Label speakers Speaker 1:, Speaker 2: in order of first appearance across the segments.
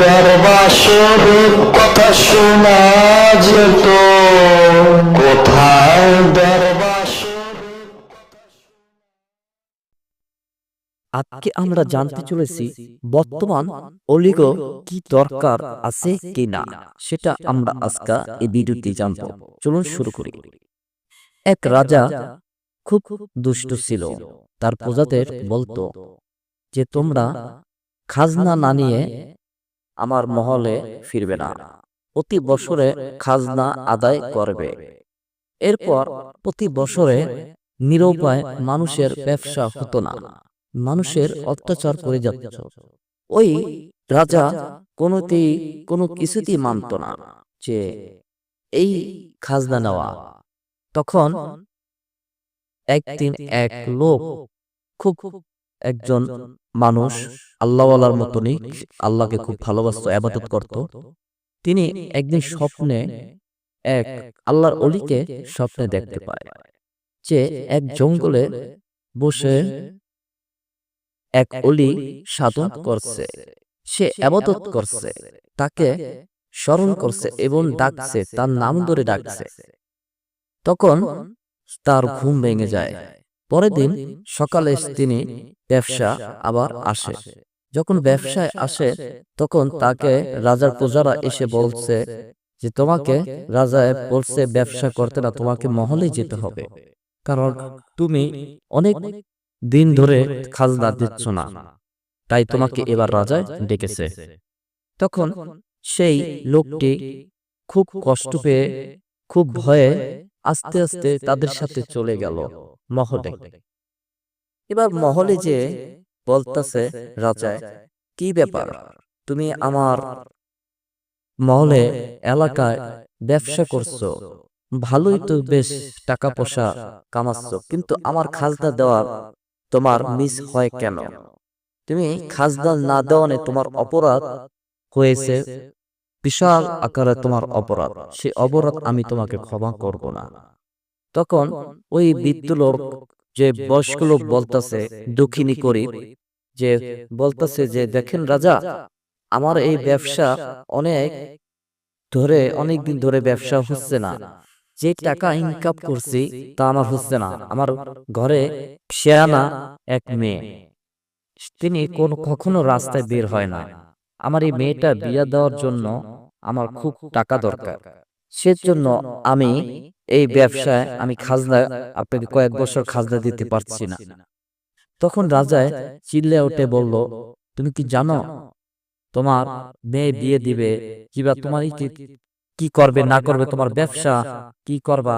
Speaker 1: দরবাসর কথা শোনা যেত। কোথায়
Speaker 2: আজকে আমরা জানতে চলেছি বর্তমান অলিগ কি দরকার আছে কি না? সেটা আমরা আজকে এই ভিডিওতে জানব। চলুন শুরু করি। এক রাজা খুব দুষ্ট ছিল। তার প্রজাদের বলতো যে তোমরা খাজনা না নিয়ে আমার মহলে ফিরবে না। প্রতি বছরে খাজনা আদায় করবে। এরপর প্রতি বছরে নিরুপায় মানুষের ব্যবসা হতো না। মানুষের অত্যাচার করে যাচ্ছ। ওই রাজা কোনোতেই কোনো কিছুতেই মানত না যে এই খাজনা নেওয়া। তখন একদিন এক লোক খুব একজন মানুষ আল্লাহওয়ালার মতনই আল্লাহকে খুব ভালোবাসত আবাদত করত। তিনি একদিন স্বপ্নে এক আল্লাহর অলিকে স্বপ্নে দেখতে পায় যে এক জঙ্গলে বসে এক অলি সাধন করছে। সে আবাদত করছে তাকে স্মরণ করছে এবং ডাকছে তার নাম ধরে ডাকছে। তখন তার ঘুম ভেঙে যায়। পরের দিন সকালে তিনি ব্যবসা আবার আসে। যখন ব্যবসায় আসে তখন তাকে রাজার প্রজারা এসে বলছে যে তোমাকে রাজা বলছে ব্যবসা করতে না তোমাকে মহলে যেতে হবে। কারণ তুমি অনেক দিন ধরে খাজনা দিচ্ছ না। তাই তোমাকে এবার রাজায় ডেকেছে। তখন সেই লোকটি খুব কষ্ট পেয়ে খুব ভয়ে আস্তে আস্তে তাদের সাথে চলে গেল মহলে। এবার মহলে যে বলতেছে রাজায় কি ব্যাপার? তুমি আমার মহলে এলাকায় ব্যবসা করছ। ভালোই তো বেশ টাকা পয়সা কামাচ্ছ কিন্তু আমার খাজনা দেওয়ার তোমার মিস হয় কেন? তুমি খাজনা না দেওয়ানে তোমার অপরাধ হয়েছে বিশাল আকারে তোমার অপরাধ। সে অপরাধ আমি তোমাকে ক্ষমা করব না। তখন ওই বৃদ্ধ লোক যে বয়স্ক লোক বলতেছে দুঃখিনী করি যে বলতেছে যে দেখেন রাজা আমার এই ব্যবসা অনেক ধরে অনেক দিন ধরে ব্যবসা হচ্ছে না। যে টাকা ইনকাম করছি তা আমার হচ্ছে না। আমার ঘরে শেয়ানা এক মেয়ে। তিনি কোন কখনো রাস্তায় বের হয় না। আমার এই মেয়েটা বিয়ে দেওয়ার জন্য আমার খুব টাকা দরকার। সেজন্য আমি এই ব্যবসায় আমি খাজনা আপনাকে কয়েক বছর খাজনা দিতে পারছি না। তখন রাজায় চিল্লে উঠে বলল তুমি কি জানো? তোমার মেয়ে বিয়ে দিবে কিবা তোমার কি কি করবে না করবে তোমার ব্যবসা কি করবা?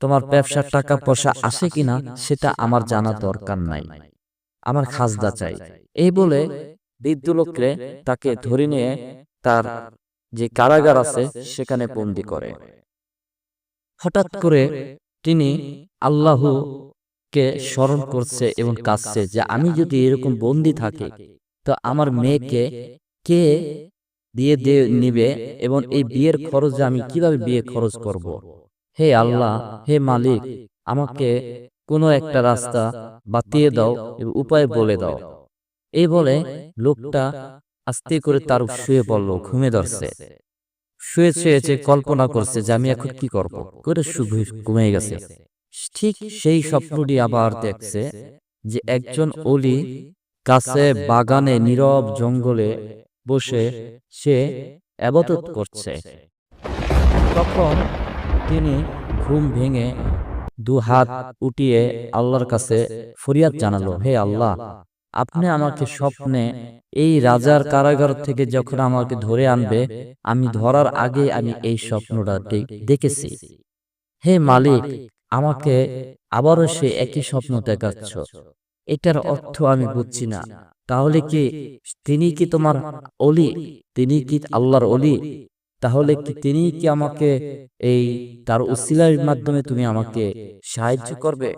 Speaker 2: তোমার ব্যবসার টাকা পয়সা আসে কিনা সেটা আমার জানা দরকার নাই। আমার খাজদা চাই। এই বলে বৃদ্ধ তাকে ধরে নিয়ে তার যে কারাগার আছে, সেখানে বন্দি করে হঠাৎ করে তিনি আল্লাহ কে স্মরণ করছে এবং কাঁদছে যে আমি যদি এরকম বন্দি থাকি, তো আমার মেয়েকে কে বিয়ে দিয়ে নিবে এবং এই বিয়ের খরচ আমি কীভাবে বিয়ে খরচ করব। হে আল্লাহ, হে মালিক, আমাকে কোনো একটা রাস্তা বাতিয়ে দাও উপায় বলে দাও এই বলে লোকটা আস্তে করে তার শুয়ে পড়ল ঘুমে ধরছে। শুয়ে শুয়েছে কল্পনা করছে যে আমি এখন কি করব? করে শুভে ঘুমিয়ে গেছে। ঠিক সেই স্বপ্নটি আবার দেখছে যে একজন অলি কাছে বাগানে নীরব জঙ্গলে বসে সে আবাদত করছে। তখন তিনি ঘুম ভেঙে দু হাত উঠিয়ে আল্লাহর কাছে ফরিয়াদ জানালো হে আল্লাহ আপনি আমাকে স্বপ্নে এই রাজার কারাগার থেকে যখন আমাকে ধরে আনবে আমি ধরার আগে আমি এই স্বপ্নটা দেখেছি। হে মালিক আমাকে আবারও সে একই স্বপ্ন দেখাচ্ছ। এটার অর্থ আমি বুঝছি না। তাহলে কি তিনি কি তোমার অলি? তিনি কি আল্লাহর অলি? তাহলে কি তিনি কি আমাকে এই তার উসিলার মাধ্যমে তুমি আমাকে সাহায্য করবে?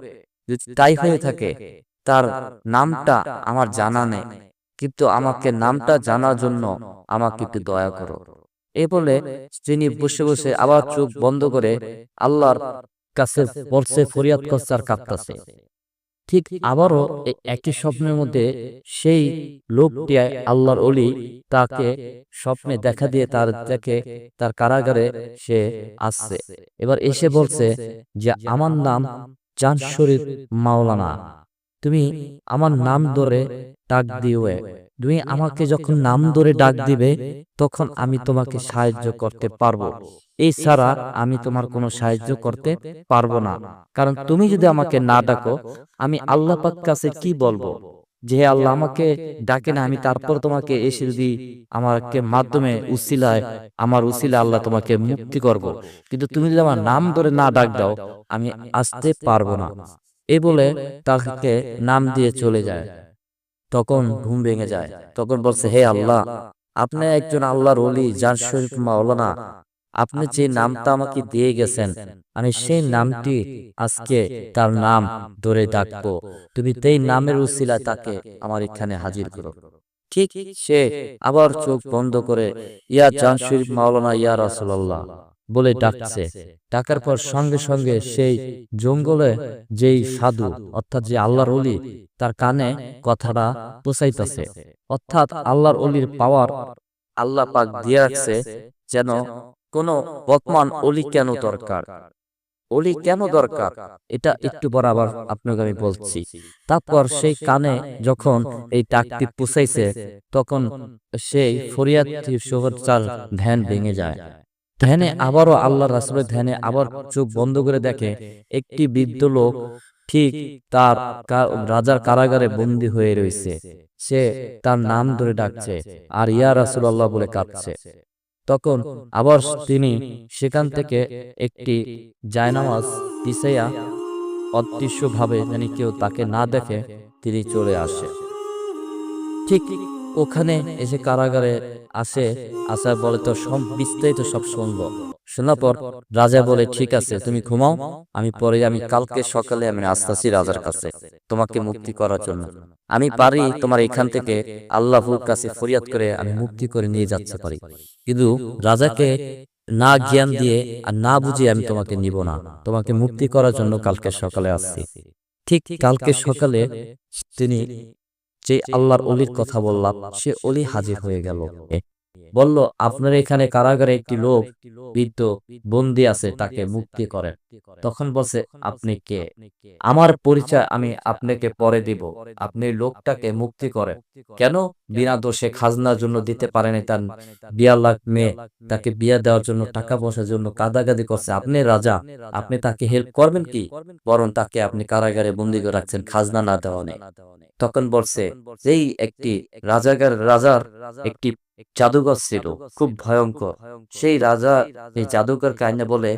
Speaker 2: যদি তাই হয়ে থাকে তার নামটা আমার জানা নেই, কিন্তু আমাকে নামটা জানার জন্য আমাকে একটু দয়া করো। এ বলে তিনি বসে বসে আবার চোখ বন্ধ করে আল্লাহর কাছে বলছে ফরিয়াদ করছে আর ঠিক আবারও একই স্বপ্নের মধ্যে সেই লোকটি আল্লাহর অলি তাকে স্বপ্নে দেখা দিয়ে তার দেখে তার কারাগারে সে আসছে। এবার এসে বলছে যে, আমার নাম চাঁদ শরীফ মাওলানা। তুমি আমার নাম ধরে ডাক দিও তুমি আমাকে যখন নাম ধরে ডাক দিবে, তখন আমি তোমাকে সাহায্য করতে পারব। এছাড়া আমি তোমার কোনো সাহায্য করতে পারব না। কারণ তুমি যদি আমাকে না ডাকো, আমি আল্লাহ পাক কাছে কি বলব? যে আল্লাহ আমাকে ডাকে না, আমি তারপর তোমাকে এসে যদি আমাকে মাধ্যমে উসিলায়, আমার উসিলা আল্লাহ তোমাকে মুক্তি করব। কিন্তু তুমি যদি আমার নাম ধরে না ডাক দাও, আমি আসতে পারব না। এ বলে তাকে নাম দিয়ে চলে যায়। তখন ঘুম ভেঙে যায়। তখন বলছে হে আল্লাহ আপনি একজন আল্লাহর ওলি যার শরীফ মাওলানা। আপনি যে নামটা আমাকে দিয়ে গেছেন আমি সেই নামটি আজকে তার নাম ধরে ডাকবো। তুমি সেই নামের উসিলা তাকে আমার এখানে হাজির করো। ঠিক সে আবার চোখ বন্ধ করে ইয়া চান শরীফ মাওলানা ইয়া রাসূলুল্লাহ। বলে ডাকছে। ডাকার পর সঙ্গে সঙ্গে সেই জঙ্গলে যেই সাধু অর্থাৎ যে আল্লাহর অলি তার কানে কথাটা পৌঁছাইতেছে। অর্থাৎ আল্লাহর অলির পাওয়ার আল্লাহ পাক দিয়ে রাখছে যেন কোন বর্তমান অলি কেন দরকার? অলি কেন দরকার? এটা একটু পর আবার আপনাকে আমি বলছি। তারপর সেই কানে যখন এই টাকটি পুষাইছে তখন সেই ফরিয়াদ চাল ধ্যান ভেঙে যায়। ধ্যানে আবারও আল্লাহ রাসুলের ধ্যানে আবার চোখ বন্ধ করে দেখে একটি বৃদ্ধ লোক ঠিক তার রাজার কারাগারে বন্দী হয়ে রয়েছে। সে তার নাম ধরে ডাকছে আর ইয়া রাসুলাল্লাহ বলে কাঁদছে। তখন আবার তিনি সেখান থেকে একটি জায়নামাজ পিছাইয়া অদৃশ্যভাবে যেন কেউ তাকে না দেখে তিনি চলে আসে। ঠিক ওখানে এসে কারাগারে আসে আসা বলে তো সব বিস্তারিত সব শুনব। শোনার পর রাজা বলে, ঠিক আছে, তুমি ঘুমাও। আমি পরে, আমি কালকে সকালে আমি আসতেছি রাজার কাছে, তোমাকে মুক্তি করার জন্য। আমি পারি তোমার এখান থেকে আল্লাহর কাছে ফরিয়াদ করে আমি মুক্তি করে নিয়ে যাচ্ছে পারি। কিন্তু রাজাকে না জ্ঞান দিয়ে আর না বুঝিয়ে আমি তোমাকে নিব না। তোমাকে মুক্তি করার জন্য কালকে সকালে আসছি। ঠিক কালকে সকালে তিনি যে আল্লাহর অলির কথা বললাম সে অলি হাজির হয়ে গেল। বলল আপনার এখানে কারাগারে একটি লোক বৃদ্ধ বন্দি আছে তাকে মুক্তি করেন। তখন বলছে আপনি কে? আমার পরিচয় আমি আপনাকে পরে দিব। আপনি লোকটাকে মুক্তি করেন। কেন? বিনা দোষে খাজনার জন্য দিতে পারেনি তার বিয়া লাখ মেয়ে। তাকে বিয়া দেওয়ার জন্য টাকা পয়সার জন্য কাদাগাদি করছে। আপনি রাজা, আপনি তাকে হেল্প করবেন কি? বরং তাকে আপনি কারাগারে বন্দি করে রাখছেন, খাজনা না দেওয়া নেই তখন বলছে, যেই একটি রাজাগার, রাজার একটি জাদুঘর ছিল, খুব ভয়ঙ্কর। সেই রাজা এই জাদুকর কাহিনী বলে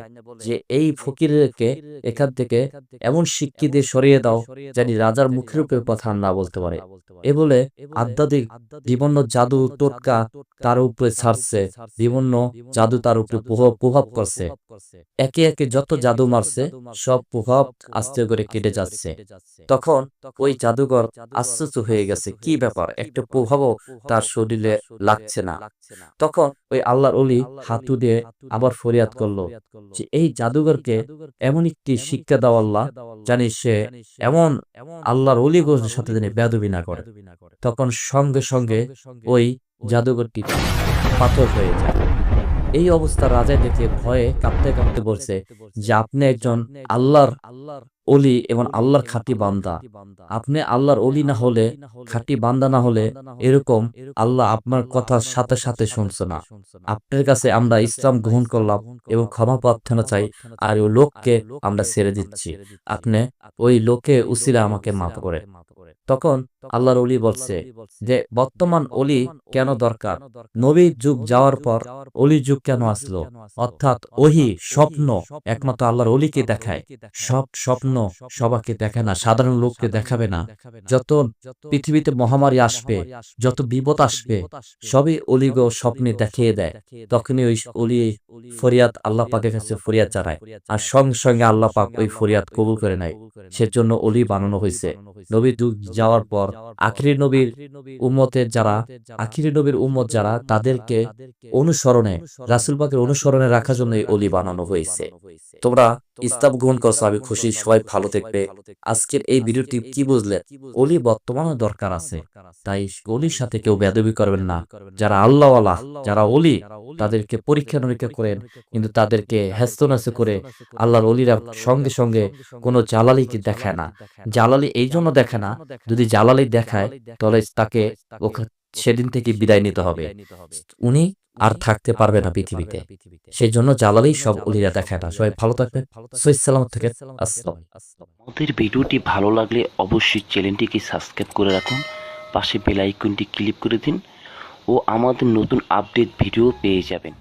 Speaker 2: যে, এই ফকিরকে এখান থেকে এমন শিক্ষি দিয়ে সরিয়ে দাও, জানি রাজার মুখের উপরে কথা না বলতে পারে। এ বলে আধ্যাত্মিক বিভিন্ন জাদু টোটকা তার উপরে ছাড়ছে, বিভিন্ন জাদু তার উপরে প্রভাব করছে। একে একে যত জাদু মারছে, সব প্রভাব আস্তে করে কেটে যাচ্ছে। তখন ওই জাদুঘর আশ্চর্য হয়ে গেছে। কি ব্যাপার? একটা প্রভাবও তার শরীরে লাগছে না। তখন ওই আল্লাহর অলি হাতু দিয়ে আবার ফরিয়াদ করল যে, এই জাদুঘরকে এমন একটি শিক্ষা দাও আল্লাহ, জানি সে এমন আল্লাহর অলিগঞ্জের সাথে জানি বেদবি না করে। তখন সঙ্গে সঙ্গে ওই জাদুঘরটি পাথর হয়ে যায়। এই অবস্থা রাজা দেখে ভয়ে কাঁপতে কাঁপতে বলছে যে, আপনি একজন আল্লাহর আল্লাহর অলি এবং আল্লাহর খাঁটি বান্দা। আপনি আল্লাহর অলি না হলে, খাঁটি বান্দা না হলে এরকম আল্লাহ আপনার কথার সাথে সাথে শুনছে না। আপনার কাছে আমরা ইসলাম গ্রহণ করলাম এবং ক্ষমা প্রার্থনা চাই, আর ওই লোককে আমরা ছেড়ে দিচ্ছি। আপনি ওই লোকে উসিলা আমাকে মাফ করে। তখন আল্লাহর অলি বলছে যে, বর্তমান অলি কেন দরকার? নবীর যুগ যাওয়ার পর অলি যুগ কেন আসলো? অর্থাৎ ওহি স্বপ্ন একমাত্র আল্লাহর অলিকে দেখায়। সব স্বপ্ন সবাকে দেখায় না, সাধারণ লোককে দেখাবে না। যত পৃথিবীতে মহামারী আসবে, যত বিপদ আসবে, সবই অলিগ স্বপ্নে দেখিয়ে দেয়। তখনই ওই অলি ফরিয়াদ আল্লাহ পাকের কাছে ফরিয়াদ জানায়। আর সঙ্গে সঙ্গে আল্লাহ পাক ওই ফরিয়াদ কবুল করে নেয়। সেজন্য অলি বানানো হয়েছে। নবী যুগ যাওয়ার পর আখিরি নবীর উম্মতের যারা আখিরি নবীর উম্মত যারা তাদেরকে অনুসরণে রাসুলবাগের অনুসরণে রাখার জন্য এই অলি বানানো হয়েছে। তোমরা ইসলাম গ্রহণ করছ আমি খুশি সবাই ভালো থাকবে। আজকের এই ভিডিওটি কি বুঝলে? অলি বর্তমানে দরকার আছে। তাই অলির সাথে কেউ বেদবি করবেন না। যারা আল্লাহওয়ালা যারা অলি তাদেরকে পরীক্ষা নিরীক্ষা করেন। কিন্তু তাদেরকে হেস্তনাস্ত করে আল্লাহর অলিরা সঙ্গে সঙ্গে কোনো জালালিকে দেখায় না। জালালি এই জন্য দেখে না। যদি জালালি দেখায় তাহলে তাকে সেদিন থেকে বিদায় নিতে হবে। উনি আর থাকতে পারবে না পৃথিবীতে। সেই জন্য জালালেই সব অলিরা দেখায় না। সবাই ভালো থাকবে সালামত থেকে
Speaker 3: আমাদের ভিডিওটি ভালো লাগলে অবশ্যই চ্যানেলটিকে সাবস্ক্রাইব করে রাখুন। পাশে বেল ক্লিক করে দিন ও আমাদের নতুন আপডেট ভিডিও পেয়ে যাবেন।